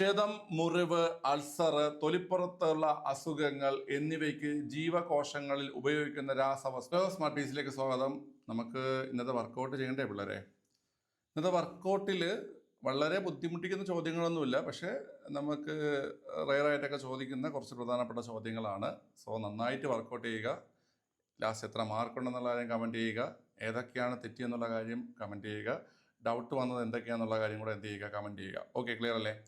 ക്ഷതം മുറിവ് അൾസർ തൊലിപ്പുറത്തുള്ള അസുഖങ്ങൾ എന്നിവയ്ക്ക് ജീവകോശങ്ങളിൽ ഉപയോഗിക്കുന്ന രാസവസ്തു സ്മാർട്ട് സ്വാഗതം. നമുക്ക് ഇന്നത്തെ വർക്കൗട്ട് ചെയ്യണ്ടേ പിള്ളേരെ? ഇന്നത്തെ വർക്കൗട്ടിൽ വളരെ ബുദ്ധിമുട്ടിക്കുന്ന ചോദ്യങ്ങളൊന്നുമില്ല. പക്ഷേ നമുക്ക് റയറായിട്ടൊക്കെ ചോദിക്കുന്ന കുറച്ച് പ്രധാനപ്പെട്ട ചോദ്യങ്ങളാണ്. സോ നന്നായിട്ട് വർക്കൗട്ട് ചെയ്യുക. ലാസ്റ്റ് എത്ര മാർക്കുണ്ടെന്നുള്ള കാര്യം കമന്റ് ചെയ്യുക. ഏതൊക്കെയാണ് തെറ്റിയെന്നുള്ള കാര്യം കമന്റ് ചെയ്യുക. ഡൗട്ട് വന്നത് എന്തൊക്കെയാണെന്നുള്ള കാര്യം കൂടെ എന്ത് ചെയ്യുക? കമന്റ് ചെയ്യുക. ഓക്കെ ക്ലിയർ അല്ലേ?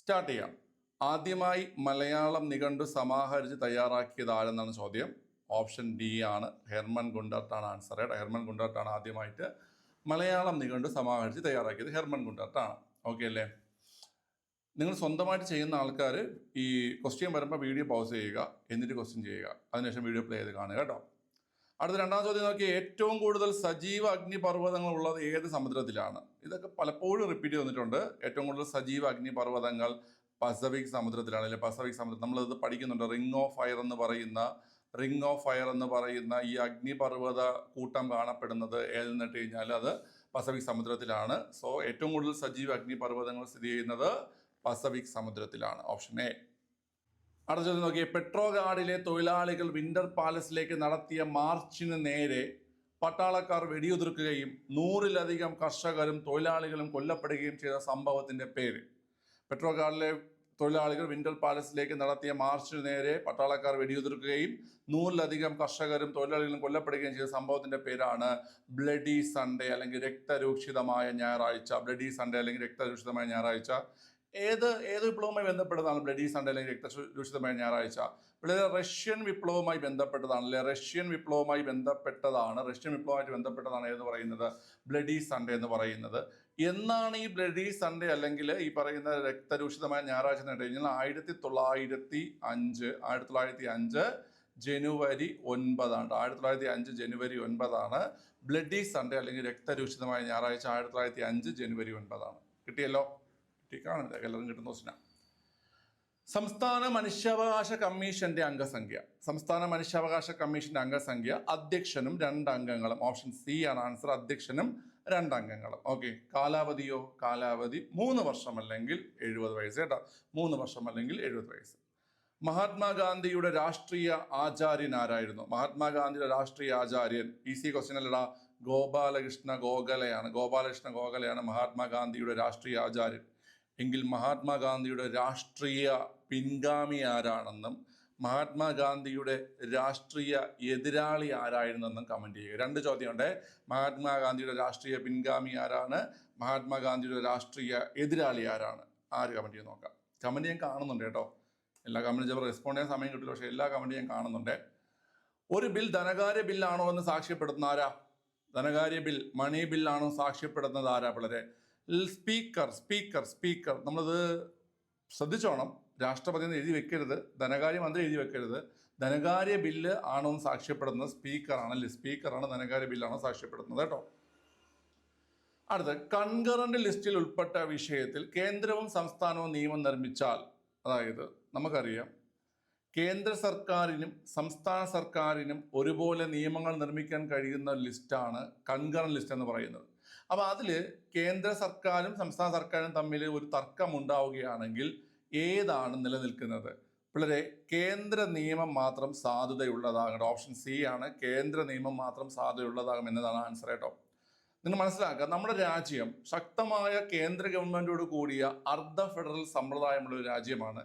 സ്റ്റാർട്ട് ചെയ്യാം. ആദ്യമായി മലയാളം നിഘണ്ടു സമാഹരിച്ച് തയ്യാറാക്കിയത് ആരെന്നാണ് ചോദ്യം? ഓപ്ഷൻ ഡി ആണ്. ഹെർമൻ ഗുണ്ടർട്ടാണ് ആൻസർ കേട്ടോ ഹെർമൻ ഗുണ്ടർട്ടാണ് ആദ്യമായിട്ട് മലയാളം നിഘണ്ടു സമാഹരിച്ച് തയ്യാറാക്കിയത് ഹെർമൻ ഗുണ്ടർട്ടാണ്. ഓക്കെ അല്ലേ? നിങ്ങൾ സ്വന്തമായിട്ട് ചെയ്യുന്ന ആൾക്കാർ ഈ ക്വസ്റ്റ്യൻ വരുമ്പോൾ വീഡിയോ പൗസ് ചെയ്യുക എന്നിട്ട് ക്വസ്റ്റ്യൻ ചെയ്യുക. അതിനുശേഷം വീഡിയോ പ്ലേ ചെയ്ത് കാണുക കേട്ടോ. അടുത്ത രണ്ടാം ചോദ്യം നോക്കി. ഏറ്റവും കൂടുതൽ സജീവ അഗ്നിപർവതങ്ങൾ ഉള്ളത് ഏത് സമുദ്രത്തിലാണ്? ഇതൊക്കെ പലപ്പോഴും റിപ്പീറ്റ് ചെയ്തിട്ടുണ്ട്. ഏറ്റവും കൂടുതൽ സജീവ അഗ്നിപർവതങ്ങൾ പസഫിക് സമുദ്രത്തിലാണ്. അല്ലെ പസഫിക് സമുദ്രം. നമ്മളിത് പഠിക്കുന്നുണ്ട്. റിംഗ് ഓഫ് ഫയർ എന്ന് പറയുന്ന റിംഗ് ഓഫ് ഫയർ എന്ന് പറയുന്ന ഈ അഗ്നിപർവത കൂട്ടം കാണപ്പെടുന്നത് ഏതെന്നിട്ട് കഴിഞ്ഞാൽ അത് പസഫിക് സമുദ്രത്തിലാണ്. സോ ഏറ്റവും കൂടുതൽ സജീവ അഗ്നിപർവതങ്ങൾ സ്ഥിതി ചെയ്യുന്നത് പസഫിക് സമുദ്രത്തിലാണ്. ഓപ്ഷൻ എ അടുത്ത ചോദ്യം നോക്കിയേ. പെട്രോഗാർഡിലെ തൊഴിലാളികൾ വിന്റർ പാലസിലേക്ക് നടത്തിയ മാർച്ചിന് നേരെ പട്ടാളക്കാർ വെടിയുതിർക്കുകയും നൂറിലധികം കർഷകരും തൊഴിലാളികളും കൊല്ലപ്പെടുകയും ചെയ്ത സംഭവത്തിന്റെ പേര്. പെട്രോഗാർഡിലെ തൊഴിലാളികൾ വിന്റർ പാലസിലേക്ക് നടത്തിയ മാർച്ചിന് നേരെ പട്ടാളക്കാർ വെടിയുതിർക്കുകയും നൂറിലധികം കർഷകരും തൊഴിലാളികളും കൊല്ലപ്പെടുകയും ചെയ്ത സംഭവത്തിന്റെ പേരാണ് ബ്ലഡി സൺഡേ അല്ലെങ്കിൽ രക്തരൂക്ഷിതമായ ഞായറാഴ്ച. ബ്ലഡി സൺഡേ അല്ലെങ്കിൽ രക്തരൂക്ഷിതമായ ഞായറാഴ്ച. ഏത് ഏത് വിപ്ലവവുമായി ബന്ധപ്പെട്ടതാണ് ബ്ലഡി സൺഡേ അല്ലെങ്കിൽ രക്തരൂഷിതമായ ഞായറാഴ്ച? വളരെ റഷ്യൻ വിപ്ലവവുമായി ബന്ധപ്പെട്ടതാണ് അല്ലെ? റഷ്യൻ വിപ്ലവവുമായി ബന്ധപ്പെട്ടതാണ് റഷ്യൻ വിപ്ലവമായിട്ട് ബന്ധപ്പെട്ടതാണ് എന്ന് പറയുന്നത്? ബ്ലഡി സൺഡേ എന്ന് പറയുന്നത്. എന്നാണ് ഈ ബ്ലഡി സൺഡേ അല്ലെങ്കിൽ ഈ പറയുന്ന രക്തരൂഷിതമായ ഞായറാഴ്ച എന്ന് കഴിഞ്ഞാൽ ആയിരത്തി തൊള്ളായിരത്തി അഞ്ച് ആയിരത്തി തൊള്ളായിരത്തി അഞ്ച് ജനുവരി ഒൻപതാണ്. ആയിരത്തി തൊള്ളായിരത്തി അഞ്ച് ജനുവരി ഒൻപതാണ്. ബ്ലഡി സൺഡേ അല്ലെങ്കിൽ രക്തരൂഷിതമായ ഞായറാഴ്ച ആയിരത്തി തൊള്ളായിരത്തി അഞ്ച് ജനുവരി ഒൻപതാണ്. കിട്ടിയല്ലോ? കിട്ടിക്കാണില്ല എല്ലാവരും കിട്ടുന്ന ക്വസ്റ്റിനാണ് സംസ്ഥാന മനുഷ്യാവകാശ കമ്മീഷന്റെ അംഗസംഖ്യ. സംസ്ഥാന മനുഷ്യാവകാശ കമ്മീഷന്റെ അംഗസംഖ്യ അധ്യക്ഷനും രണ്ട് അംഗങ്ങളും. ഓപ്ഷൻ സി ആണ് ആൻസർ. അധ്യക്ഷനും രണ്ട് അംഗങ്ങളും. ഓക്കെ. കാലാവധിയോ? കാലാവധി മൂന്ന് വർഷം അല്ലെങ്കിൽ എഴുപത് വയസ്സ് കേട്ടോ. മൂന്ന് വർഷം അല്ലെങ്കിൽ എഴുപത് വയസ്സ്. മഹാത്മാഗാന്ധിയുടെ രാഷ്ട്രീയ ആചാര്യൻ ആരായിരുന്നു? മഹാത്മാഗാന്ധിയുടെ രാഷ്ട്രീയ ആചാര്യൻ. ഈസി ക്വസ്റ്റ്യൻ അല്ലടാ. ഗോപാലകൃഷ്ണ ഗോഖലയാണ്. ഗോപാലകൃഷ്ണ ഗോഖലയാണ് മഹാത്മാഗാന്ധിയുടെ രാഷ്ട്രീയ ആചാര്യൻ. എങ്കിൽ മഹാത്മാഗാന്ധിയുടെ രാഷ്ട്രീയ പിൻഗാമി ആരാണെന്നും മഹാത്മാഗാന്ധിയുടെ രാഷ്ട്രീയ എതിരാളി ആരായിരുന്നെന്നും കമന്റ് ചെയ്യുക. രണ്ട് ചോദ്യമുണ്ട്. മഹാത്മാഗാന്ധിയുടെ രാഷ്ട്രീയ പിൻഗാമി ആരാണ്? മഹാത്മാഗാന്ധിയുടെ രാഷ്ട്രീയ എതിരാളി ആരാണ്? ആര് കമന്റ് ചെയ്ത് നോക്കാം. കമന്റ് ഞാൻ കാണുന്നുണ്ട് കേട്ടോ. എല്ലാ കമന്റും ചിലപ്പോൾ റെസ്പോണ്ട് ചെയ്യാൻ സമയം കിട്ടില്ല പക്ഷേ എല്ലാ കമന്റും ഞാൻ കാണുന്നുണ്ട്. ഒരു ബിൽ ധനകാര്യ ബില്ലാണോ എന്ന് സാക്ഷ്യപ്പെടുത്തുന്ന ആരാ? ധനകാര്യ ബിൽ മണി ബില്ലാണോ സാക്ഷ്യപ്പെടുത്തുന്നത് ആരാ പിള്ളേരെ? Speaker speaker speaker. നമ്മളത് ശ്രദ്ധിച്ചോണം. രാഷ്ട്രപതി എന്ന് എഴുതി വെക്കരുത്. ധനകാര്യ മന്ത്രി എഴുതി വെക്കരുത്. ധനകാര്യ ബില്ല് ആണോ എന്ന് സാക്ഷ്യപ്പെടുന്നത് സ്പീക്കറാണ് അല്ലെ സ്പീക്കറാണ് ധനകാര്യ ബില്ലാണോ സാക്ഷ്യപ്പെടുന്നത് കേട്ടോ. അടുത്ത കൺകറന്റ് ലിസ്റ്റിൽ ഉൾപ്പെട്ട വിഷയത്തിൽ കേന്ദ്രവും സംസ്ഥാനവും നിയമം നിർമ്മിച്ചാൽ അതായത് നമുക്കറിയാം കേന്ദ്ര സർക്കാരിനും സംസ്ഥാന സർക്കാരിനും ഒരുപോലെ നിയമങ്ങൾ നിർമ്മിക്കാൻ കഴിയുന്ന ലിസ്റ്റാണ് കൺകറന്റ് ലിസ്റ്റ് എന്ന് പറയുന്നത്. അപ്പോൾ അതിൽ കേന്ദ്ര സർക്കാരും സംസ്ഥാന സർക്കാരും തമ്മിൽ ഒരു തർക്കം ഉണ്ടാവുകയാണെങ്കിൽ ഏതാണ് നിലനിൽക്കുന്നത്? പിള്ളേരെ കേന്ദ്ര നിയമം മാത്രം സാധുതയുള്ളതാകണം. ഓപ്ഷൻ സി ആണ് കേന്ദ്ര നിയമം മാത്രം സാധുതയുള്ളതാകും എന്നതാണ് ആൻസർ കേട്ടോ. നിങ്ങൾ മനസ്സിലാക്കുക നമ്മുടെ രാജ്യം ശക്തമായ കേന്ദ്ര ഗവൺമെന്റോട് കൂടിയ അർദ്ധ ഫെഡറൽ സമ്പ്രദായമുള്ള ഒരു രാജ്യമാണ്.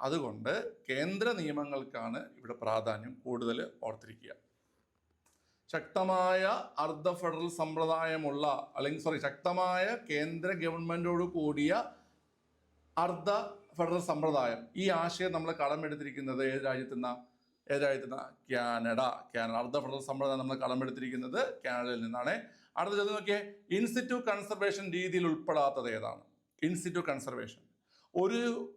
അതുകൊണ്ട് കേന്ദ്ര നിയമങ്ങൾക്കാണ് ഇവിടെ പ്രാധാന്യം കൂടുതൽ ഓർത്തിരിക്കുക. ശക്തമായ അർദ്ധ ഫെഡറൽ സമ്പ്രദായമുള്ള അല്ലെങ്കിൽ സോറി ശക്തമായ കേന്ദ്ര ഗവൺമെന്റോട് കൂടിയ അർദ്ധ ഫെഡറൽ സമ്പ്രദായം. ഈ ആശയം നമ്മൾ കടമെടുത്തിരിക്കുന്നത് ഏത് രാജ്യത്തുനിന്ന? ഏത് രാജ്യത്തുനിന്ന? കാനഡ. കാനഡ അർദ്ധ ഫെഡറൽ സമ്പ്രദായം നമ്മൾ കടമെടുത്തിരിക്കുന്നത് കാനഡയിൽ നിന്നാണ്. അടുത്ത ചോദ്യം നോക്കിയേ. ഇൻസ്റ്റിറ്റ്യൂട്ട് കൺസർവേഷൻ രീതിയിൽ ഉൾപ്പെടാത്തത് ഏതാണ്? In situ conservation. ഒരു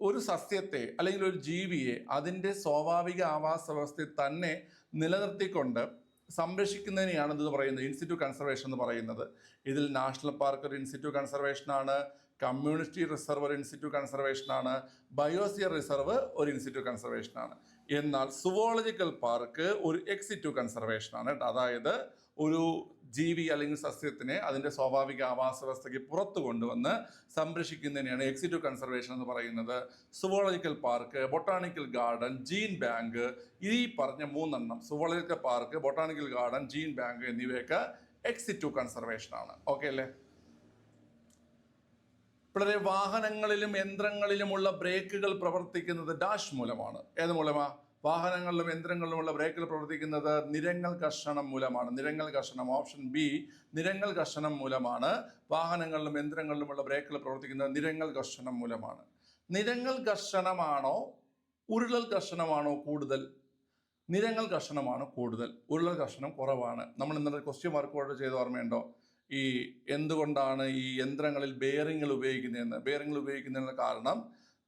ഒരു സസ്യത്തെ അല്ലെങ്കിൽ ഒരു ജീവിയെ അതിന്റെ സ്വാഭാവിക ആവാസ വ്യവസ്ഥയിൽ തന്നെ നിലനിർത്തിക്കൊണ്ട് സംരക്ഷിക്കുന്നതിനെയാണ് ഇത് പറയുന്നത്. ഇൻസ്റ്റിറ്റ്യൂട്ട് കൺസർവേഷൻ എന്ന് പറയുന്നത്. ഇതിൽ നാഷണൽ പാർക്ക് ഒരു ഇൻസ്റ്റിറ്റ്യൂട്ട് കൺസർവേഷൻ ആണ്. കമ്മ്യൂണിറ്റി റിസർവ് ഒരു ഇൻസ്റ്റിറ്റ്യൂട്ട് കൺസർവേഷൻ ആണ്. ബയോസിയർ റിസർവ് ഒരു ഇൻസ്റ്റിറ്റ്യൂട്ട് കൺസർവേഷൻ ആണ്. എന്നാൽ സുവോളജിക്കൽ പാർക്ക് ഒരു എക്സിറ്റു കൺസർവേഷനാണ് അതായത് ഒരു ജീവി അല്ലെങ്കിൽ സസ്യത്തിനെ അതിന്റെ സ്വാഭാവിക ആവാസ വ്യവസ്ഥയ്ക്ക് പുറത്തു കൊണ്ടുവന്ന് സംരക്ഷിക്കുന്നതിനെയാണ് എക്സിറ്റു കൺസർവേഷൻ എന്ന് പറയുന്നത്. Zoological park botanical garden gene bank ഈ പറഞ്ഞ മൂന്നെണ്ണം zoological park botanical garden gene bank എന്നിവയൊക്കെ എക്സിറ്റു കൺസർവേഷനാണ് ഓക്കെ അല്ലേ? വളരെ വാഹനങ്ങളിലും യന്ത്രങ്ങളിലുമുള്ള ബ്രേക്കുകൾ പ്രവർത്തിക്കുന്നത് ഡാഷ് മൂലമാണ്. ഏത് മൂലമാ? വാഹനങ്ങളിലും യന്ത്രങ്ങളിലുമുള്ള ബ്രേക്കുകൾ പ്രവർത്തിക്കുന്നത് നിരങ്ങൾ കർഷണം മൂലമാണ്. നിരങ്ങൾ കർഷണം ഓപ്ഷൻ ബി നിരങ്ങൾ കർഷണം മൂലമാണ്. വാഹനങ്ങളിലും യന്ത്രങ്ങളിലുമുള്ള ബ്രേക്കുകൾ പ്രവർത്തിക്കുന്നത് നിരങ്ങൾ കർഷണം മൂലമാണ്. നിരങ്ങൾ കർഷണമാണോ? ഉരുളൽ കർഷണമാണോ കൂടുതൽ? നിരങ്ങൾ കർഷണമാണ് കൂടുതൽ. ഉരുളൽ കർഷണം കുറവാണ്. നമ്മൾ ഇന്നലെ ക്വസ്റ്റ്യൻ മാർക്കോട് ചെയ്ത ഓർമ്മയുണ്ടോ? ഈ എന്തുകൊണ്ടാണ് ഈ യന്ത്രങ്ങളിൽ ബെയറിങ്ങൾ ഉപയോഗിക്കുന്നതെന്ന്? ബെയറിങ്ങൾ ഉപയോഗിക്കുന്നതിന് കാരണം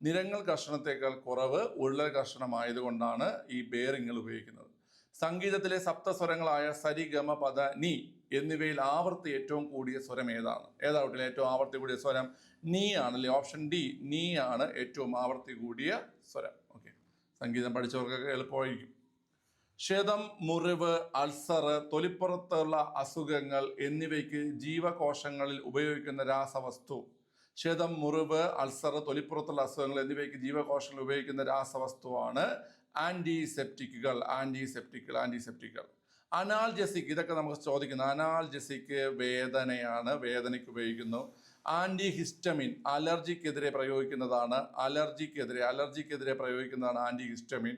നിരങ്ങൾ കർഷണത്തേക്കാൾ കുറവ് ഉള്ളൽ കർഷണമായതുകൊണ്ടാണ് ഈ ബെയറിങ്ങൾ ഉപയോഗിക്കുന്നത്. സംഗീതത്തിലെ സപ്തസ്വരങ്ങളായ സരി ഗമ പദ നീ എന്നിവയിൽ ആവർത്തി ഏറ്റവും കൂടിയ സ്വരം ഏതാണ്? ഏതാ ഏറ്റവും ആവർത്തി കൂടിയ സ്വരം നീ ആണല്ലേ? ഓപ്ഷൻ ഡി നീ ആണ് ഏറ്റവും ആവർത്തി കൂടിയ സ്വരം. ഓക്കെ സംഗീതം പഠിച്ചവർക്കൊക്കെ എളുപ്പമായിരിക്കും. ക്ഷതം മുറിവ് അൾസർ തൊലിപ്പുറത്തുള്ള അസുഖങ്ങൾ എന്നിവയ്ക്ക് ജീവകോശങ്ങളിൽ ഉപയോഗിക്കുന്ന രാസവസ്തു. ക്ഷതം മുറിവ് അൾസർ തൊലിപ്പുറത്തുള്ള അസുഖങ്ങൾ എന്നിവയ്ക്ക് ജീവകോശങ്ങളിൽ ഉപയോഗിക്കുന്ന രാസവസ്തുവാണ് ആന്റിസെപ്റ്റിക്കുകൾ ആന്റിസെപ്റ്റിക്കുകൾ ആന്റിസെപ്റ്റിക്കുകൾ അനാൽജസിക് ഇതൊക്കെ നമുക്ക് ചോദിക്കുന്നു. അനാൽജസിക് വേദനയാണ് വേദനയ്ക്ക് ഉപയോഗിക്കുന്നു. ആന്റി ഹിസ്റ്റമിൻ അലർജിക്കെതിരെ പ്രയോഗിക്കുന്നതാണ് അലർജിക്കെതിരെ അലർജിക്കെതിരെ പ്രയോഗിക്കുന്നതാണ് ആന്റി ഹിസ്റ്റമിൻ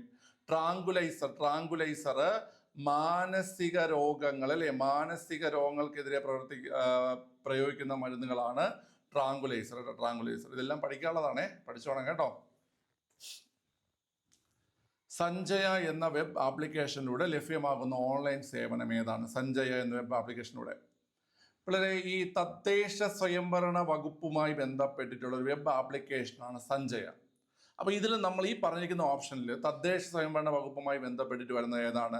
ട്രാങ്കുലൈസർ ട്രാങ്കുലൈസർ മാനസിക രോഗങ്ങൾ അല്ലെ മാനസിക രോഗങ്ങൾക്കെതിരെ പ്രവർത്തി പ്രയോഗിക്കുന്ന മരുന്നുകളാണ് ട്രാങ്കുലൈസർ ട്രാങ്കുലൈസർ. ഇതെല്ലാം പഠിക്കാനുള്ളതാണേ. പഠിച്ചോണം കേട്ടോ. സഞ്ജയ എന്ന വെബ് ആപ്ലിക്കേഷനിലൂടെ ലഭ്യമാകുന്ന ഓൺലൈൻ സേവനം ഏതാണ്? സഞ്ജയ എന്ന വെബ് ആപ്ലിക്കേഷനിലൂടെ. വളരെ ഈ തദ്ദേശ സ്വയംഭരണ വകുപ്പുമായി ബന്ധപ്പെട്ടിട്ടുള്ള ഒരു വെബ് ആപ്ലിക്കേഷനാണ് സഞ്ജയ. അപ്പോൾ ഇതിൽ നമ്മൾ ഈ പറഞ്ഞിരിക്കുന്ന ഓപ്ഷനിൽ തദ്ദേശ സ്വയംഭരണ വകുപ്പുമായി ബന്ധപ്പെട്ടിട്ട് വരുന്ന ഏതാണ്?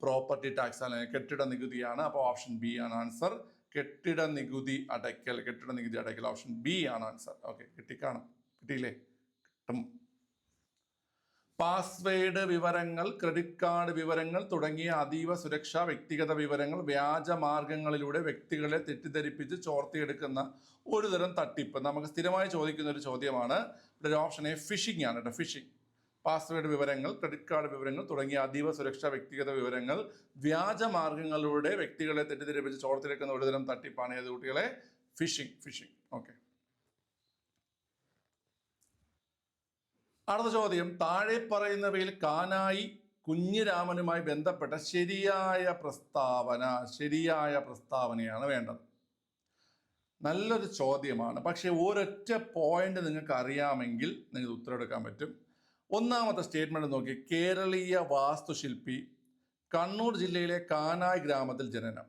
പ്രോപ്പർട്ടി ടാക്സ് അല്ലെങ്കിൽ കെട്ടിട നികുതിയാണ് അപ്പോൾ ഓപ്ഷൻ ബി ആണ് ആൻസർ കെട്ടിട നികുതി അടയ്ക്കൽ കെട്ടിട നികുതി അടയ്ക്കൽ ഓപ്ഷൻ ബി ആണ് ആൻസർ ഓക്കെ കിട്ടിക്കാണും. കിട്ടിയില്ലേ? കിട്ടും. പാസ്വേഡ് വിവരങ്ങൾ ക്രെഡിറ്റ് കാർഡ് വിവരങ്ങൾ തുടങ്ങിയ അതീവ സുരക്ഷാ വ്യക്തിഗത വിവരങ്ങൾ വ്യാജ മാർഗങ്ങളിലൂടെ വ്യക്തികളെ തെറ്റിദ്ധരിപ്പിച്ച് ചോർത്തിയെടുക്കുന്ന ഒരു തരം തട്ടിപ്പ്. നമുക്ക് സ്ഥിരമായി ചോദിക്കുന്ന ഒരു ചോദ്യമാണ്. ഇവിടെ ഓപ്ഷൻ എ ഫിഷിംഗ് ആണ് കേട്ടോ ഫിഷിംഗ് പാസ്വേഡ് വിവരങ്ങൾ ക്രെഡിറ്റ് കാർഡ് വിവരങ്ങൾ തുടങ്ങിയ അതീവ സുരക്ഷാ വ്യക്തിഗത വിവരങ്ങൾ വ്യാജ മാർഗങ്ങളിലൂടെ വ്യക്തികളെ തെറ്റിദ്ധരിപ്പിച്ച് ചോർത്തിയെടുക്കുന്ന ഒരു തരം തട്ടിപ്പാണ് ഏത് കുട്ടികളെ? ഫിഷിംഗ് ഫിഷിംഗ് ഓക്കെ അടുത്ത ചോദ്യം താഴെ പറയുന്നവയിൽ കാനായി കുഞ്ഞിരാമനുമായി ബന്ധപ്പെട്ട ശരിയായ പ്രസ്താവന ശരിയായ പ്രസ്താവനയാണ് വേണ്ടത്. നല്ലൊരു ചോദ്യമാണ്. പക്ഷേ ഒരൊറ്റ പോയിന്റ് നിങ്ങൾക്ക് അറിയാമെങ്കിൽ നിങ്ങൾക്ക് ഉത്തരം ഉത്തരവെടുക്കാൻ പറ്റും. ഒന്നാമത്തെ സ്റ്റേറ്റ്മെന്റ് നോക്കി കേരളീയ വാസ്തുശില്പി കണ്ണൂർ ജില്ലയിലെ കാനായി ഗ്രാമത്തിൽ ജനനം.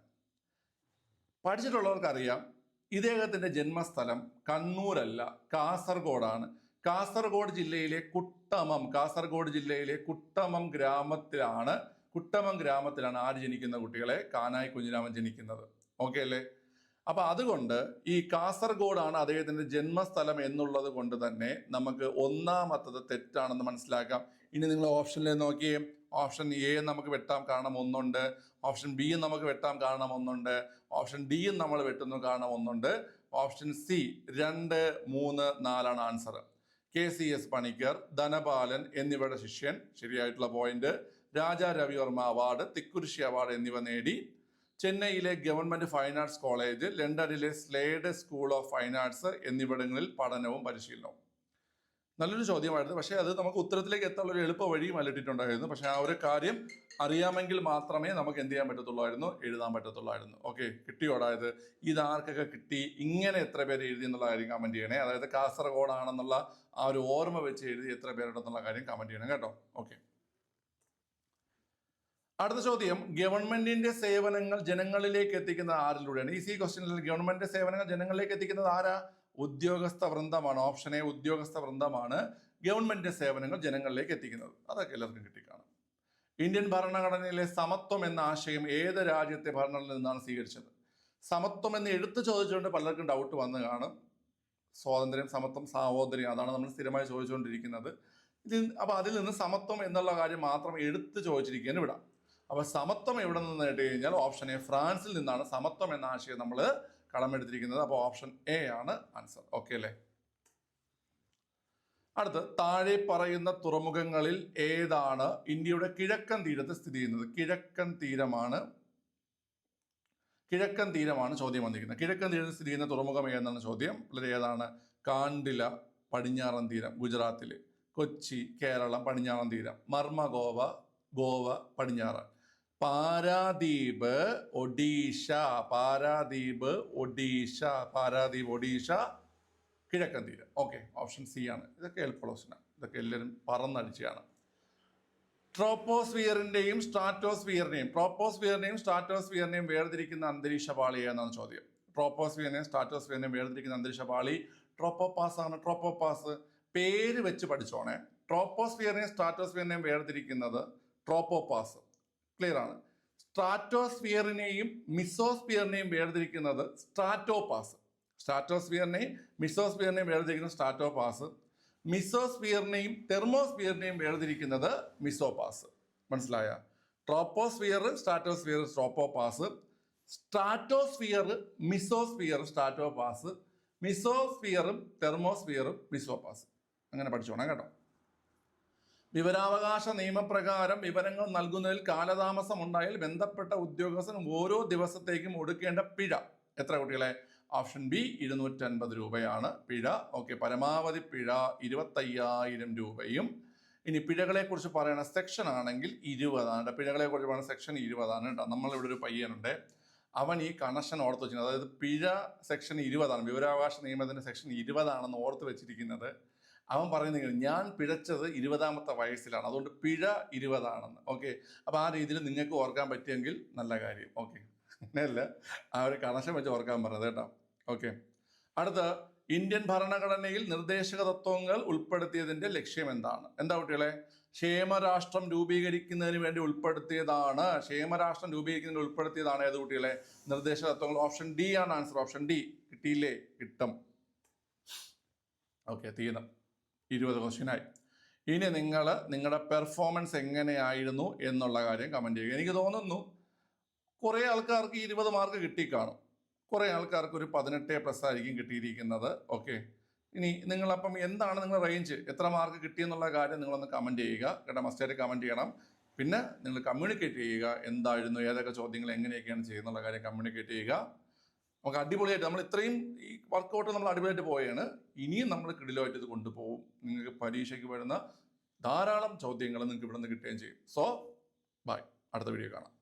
പഠിച്ചിട്ടുള്ളവർക്കറിയാം ഇദ്ദേഹത്തിന്റെ ജന്മസ്ഥലം കണ്ണൂരല്ല കാസർഗോഡാണ്. കാസർഗോഡ് ജില്ലയിലെ കുട്ടമം കാസർഗോഡ് ജില്ലയിലെ കുട്ടമം ഗ്രാമത്തിലാണ് കുട്ടമം ഗ്രാമത്തിലാണ് ആര് ജനിക്കുന്ന കുട്ടികളെ? കാനായി കുഞ്ഞിരാമൻ ജനിക്കുന്നത്. ഓക്കെ അല്ലേ? അപ്പൊ അതുകൊണ്ട് ഈ കാസർഗോഡാണ് അദ്ദേഹത്തിന്റെ ജന്മസ്ഥലം എന്നുള്ളത് കൊണ്ട് തന്നെ നമുക്ക് ഒന്നാമത്തത് തെറ്റാണെന്ന് മനസ്സിലാക്കാം. ഇനി നിങ്ങൾ ഓപ്ഷനിൽ നോക്കിയേ ഓപ്ഷൻ എ നമുക്ക് വെട്ടാം. കാരണം ഒന്നുണ്ട്. ഓപ്ഷൻ ബി നമുക്ക് വെട്ടാം. കാരണം ഒന്നുണ്ട്. ഓപ്ഷൻ ഡിയും നമ്മൾ വെട്ടുന്നു. കാരണം ഒന്നുണ്ട്. ഓപ്ഷൻ സി രണ്ട് മൂന്ന് നാലാണ് answer K C S Panicker Dhanapalan എന്നിവരുടെ ശിഷ്യൻ ശരിയായിട്ടുള്ള point Raja Ravi Varma award Thikkurissy award എന്നിവ നേടി. ചെന്നൈയിലെ ഗവൺമെന്റ് ഫൈൻ ആർട്സ് കോളേജ് ലണ്ടനിലെ Slade school of fine arts എന്നിവിടങ്ങളിൽ പഠനവും പരിശീലനവും. നല്ലൊരു ചോദ്യമായിരുന്നു. പക്ഷേ അത് നമുക്ക് ഉത്തരത്തിലേക്ക് എത്താനുള്ള ഒരു എളുപ്പ വഴിയും അലട്ടിട്ടുണ്ടായിരുന്നു പക്ഷേ ആ ഒരു കാര്യം അറിയാമെങ്കിൽ മാത്രമേ നമുക്ക് എന്ത് ചെയ്യാൻ പറ്റത്തുള്ളായിരുന്നു? എഴുതാൻ പറ്റത്തുള്ളായിരുന്നു. ഓക്കെ കിട്ടിയോ അതായത് ഇതാർക്കൊക്കെ കിട്ടി? ഇങ്ങനെ എത്ര പേര് എഴുതി എന്നുള്ള കാര്യം കമന്റ് ചെയ്യണേ. അതായത് കാസർഗോഡാണെന്നുള്ള ആ ഒരു ഓർമ്മ വെച്ച് എഴുതി എത്ര പേരുണ്ടെന്നുള്ള കാര്യം കമന്റ് ചെയ്യണം കേട്ടോ. ഓക്കെ. അടുത്ത ചോദ്യം. ഗവൺമെന്റിന്റെ സേവനങ്ങൾ ജനങ്ങളിലേക്ക് എത്തിക്കുന്നത് ആരിലൂടെയാണ്? ഈ സി ക്വസ്റ്റ്യനിൽ ഗവൺമെന്റിന്റെ സേവനങ്ങൾ ജനങ്ങളിലേക്ക് എത്തിക്കുന്നത് ആരാ? ഉദ്യോഗസ്ഥ വൃന്ദമാണ് ഓപ്ഷൻ എ ഉദ്യോഗസ്ഥ വൃന്ദമാണ് ഗവൺമെന്റിന്റെ സേവനങ്ങൾ ജനങ്ങളിലേക്ക് എത്തിക്കുന്നത്. അതൊക്കെ എല്ലാവർക്കും കിട്ടിക്കാണും. ഇന്ത്യൻ ഭരണഘടനയിലെ സമത്വം എന്ന ആശയം ഏത് രാജ്യത്തെ ഭരണഘടനയിൽ നിന്നാണ് സ്വീകരിച്ചത്? സമത്വം എന്ന് എടുത്തു ചോദിച്ചുകൊണ്ട് പലർക്കും ഡൗട്ട് വന്നു കാണും. സ്വാതന്ത്ര്യം സമത്വം സാഹോദര്യം അതാണ് നമ്മൾ സ്ഥിരമായി ചോദിച്ചുകൊണ്ടിരിക്കുന്നത്. ഇതിൽ അപ്പൊ അതിൽ നിന്ന് സമത്വം എന്നുള്ള കാര്യം മാത്രം എടുത്തു ചോദിച്ചിരിക്കാൻ വിടാം അപ്പൊ സമത്വം എവിടെ നിന്ന് നേടി കഴിഞ്ഞാൽ ഓപ്ഷൻ എ ഫ്രാൻസിൽ നിന്നാണ്. സമത്വം എന്ന ആശയം നമ്മൾ കടമെടുത്തിരിക്കുന്നത് അപ്പോൾ ഓപ്ഷൻ എ ആണ് ആൻസർ ഓക്കെ അല്ലേ? അടുത്ത് താഴെ പറയുന്ന തുറമുഖങ്ങളിൽ ഏതാണ് ഇന്ത്യയുടെ കിഴക്കൻ തീരത്ത് സ്ഥിതി ചെയ്യുന്നത്? കിഴക്കൻ തീരമാണ് കിഴക്കൻ തീരമാണ് ചോദ്യം വന്നിരിക്കുന്നത്. കിഴക്കൻ തീരത്ത് സ്ഥിതി ചെയ്യുന്ന തുറമുഖം ഏതെന്നാണ് ചോദ്യം? അല്ലെങ്കിൽ ഏതാണ്? കാണ്ടില പടിഞ്ഞാറൻ തീരം ഗുജറാത്തിൽ കൊച്ചി കേരളം പടിഞ്ഞാറൻ തീരം. മർമഗോവ ഗോവ പടിഞ്ഞാറൻ. പാരാദ്വീപ് ഒഡീഷ പാരാദ്വീപ് ഒഡീഷ പാരാദ്വീപ് ഒഡീഷ കിഴക്കൻ തീരം. ഓക്കെ ഓപ്ഷൻ സി ആണ്. ഇതൊക്കെ എൽപ്പളോസിനാണ് ഇതൊക്കെ എല്ലാവരും പറന്നടിച്ചാണ് ട്രോപ്പോസ്ഫിയറിന്റെയും സ്ട്രാറ്റോസ്ഫിയറിനെയും ട്രോപ്പോസ്ഫിയറിനെയും സ്ട്രാറ്റോസ്ഫിയറിനെയും വേർതിരിക്കുന്ന അന്തരീക്ഷ പാളി എന്നാണ് ചോദ്യം. ട്രോപ്പോസ്ഫിയറിനെയും സ്ട്രാറ്റോസ്ഫിയറിനെയും വേർതിരിക്കുന്ന അന്തരീക്ഷ പാളി ട്രോപ്പോപാസ് ആണ്. ട്രോപ്പോപാസ് പേര് വെച്ച് പഠിച്ചോണേ. ട്രോപ്പോസ്ഫിയറിനെയും സ്ട്രാറ്റോസ്ഫിയറിനെയും വേർതിരിക്കുന്നത് ട്രോപ്പോപാസ് ക്ലിയർ ആണ്. സ്ട്രാറ്റോസ്ഫിയറിനെയും മിസോസ്ഫിയറിനെയും വേർതിരിക്കുന്നത് സ്ട്രാറ്റോപാസ് സ്ട്രാറ്റോസ്ഫിയറിനെയും മിസോസ്ഫിയറിനെയും വേർതിരിക്കുന്നത് സ്ട്രാറ്റോപാസ് മിസോസ്ഫിയറിനെയും തെർമോസ്ഫിയറിനെയും വേർതിരിക്കുന്നത് മിസോപാസ് മനസ്സിലായ? Troposphere stratosphere tropopause stratosphere mesosphere stratopause മിസോസ്ഫിയറും തെർമോസ്ഫിയറും മിസോപാസ് അങ്ങനെ പഠിച്ചോണം കേട്ടോ. വിവരാവകാശ നിയമപ്രകാരം വിവരങ്ങൾ നൽകുന്നതിൽ കാലതാമസം ഉണ്ടായാൽ ബന്ധപ്പെട്ട ഉദ്യോഗസ്ഥൻ ഓരോ ദിവസത്തേക്കും ഒടുക്കേണ്ട പിഴ. എത്ര കുട്ടികളെ? ഓപ്ഷൻ ബി ഇരുന്നൂറ്റൻപത് രൂപയാണ് പിഴ. ഓക്കെ പരമാവധി പിഴ ഇരുപത്തയ്യായിരം രൂപയും. ഇനി പിഴകളെ കുറിച്ച് പറയുന്ന സെക്ഷൻ ആണെങ്കിൽ ഇരുപതാണ് പിഴകളെ കുറിച്ച് പറയുന്ന സെക്ഷൻ ഇരുപതാണ് കേട്ടോ നമ്മളിവിടെ ഒരു പയ്യനുണ്ട്. അവൻ ഈ കണക്ഷൻ ഓർത്ത് വെച്ചിരുന്നത് അതായത് പിഴ സെക്ഷൻ ഇരുപതാണ്. വിവരാവകാശ നിയമത്തിന്റെ സെക്ഷൻ ഇരുപതാണെന്ന് ഓർത്ത് വെച്ചിരിക്കുന്നത്. അവൻ പറയുന്നത് ഞാൻ പിഴച്ചത് ഇരുപതാമത്തെ വയസ്സിലാണ്. അതുകൊണ്ട് പിഴ ഇരുപതാണെന്ന്. ഓക്കെ. അപ്പോൾ ആ രീതിയിൽ നിങ്ങൾക്ക് ഓർക്കാൻ പറ്റിയെങ്കിൽ നല്ല കാര്യം. ഓക്കെ. അങ്ങനെയല്ല. ആ ഒരു കണക്ഷൻ വെച്ച് ഓർക്കാൻ പറഞ്ഞത് കേട്ടോ. ഓക്കെ. അടുത്ത ഇന്ത്യൻ ഭരണഘടനയിൽ നിർദ്ദേശക തത്വങ്ങൾ ഉൾപ്പെടുത്തിയതിന്റെ ലക്ഷ്യം എന്താണ്? എന്താ കുട്ടികളെ? ക്ഷേമരാഷ്ട്രം രൂപീകരിക്കുന്നതിന് വേണ്ടി ഉൾപ്പെടുത്തിയതാണ്. ക്ഷേമരാഷ്ട്രം രൂപീകരിക്കുന്നതിന് ഉൾപ്പെടുത്തിയതാണ് ഏത് കുട്ടികളെ? നിർദ്ദേശക തത്വങ്ങൾ. ഓപ്ഷൻ ഡി ആണ് ആൻസർ. Option D. കിട്ടിയില്ലേ? കിട്ടും. ഓക്കെ തീരം ഇരുപത് ക്വസ്റ്റ്യനായി ഇനി നിങ്ങൾ നിങ്ങളുടെ പെർഫോമൻസ് എങ്ങനെയായിരുന്നു എന്നുള്ള കാര്യം കമന്റ് ചെയ്യുക. എനിക്ക് തോന്നുന്നു കുറേ ആൾക്കാർക്ക് ഇരുപത് മാർക്ക് കിട്ടിക്കാണും കുറേ ആൾക്കാർക്ക് ഒരു പതിനെട്ട് പ്ലസ് ആയിരിക്കും കിട്ടിയിരിക്കുന്നത്. ഓക്കെ ഇനി നിങ്ങളപ്പം എന്താണ് നിങ്ങളുടെ റേഞ്ച് എത്ര മാർക്ക് കിട്ടിയെന്നുള്ള കാര്യം നിങ്ങളൊന്ന് കമന്റ് ചെയ്യുക. കേട്ടോ മസ്റ്റായിട്ട് കമന്റ് ചെയ്യണം. പിന്നെ നിങ്ങൾ കമ്മ്യൂണിക്കേറ്റ് ചെയ്യുക. എന്തായിരുന്നു ഏതൊക്കെ ചോദ്യങ്ങൾ എങ്ങനെയൊക്കെയാണ് ചെയ്യുന്നുള്ള കാര്യം കമ്മ്യൂണിക്കേറ്റ് ചെയ്യുക. നമുക്ക് അടിപൊളിയായിട്ട് നമ്മൾ ഇത്രയും ഈ വർക്കൗട്ട് നമ്മൾ അടിപൊളിയായിട്ട് പോയാണ് ഇനിയും നമ്മൾ കിടിലുമായിട്ട് ഇത് കൊണ്ടുപോകും നിങ്ങൾക്ക് പരീക്ഷയ്ക്ക് വരുന്ന ധാരാളം ചോദ്യങ്ങൾ നിങ്ങൾക്ക് ഇവിടെ നിന്ന് കിട്ടുകയും ചെയ്യും. സോ ബൈ അടുത്ത വീഡിയോ കാണാം.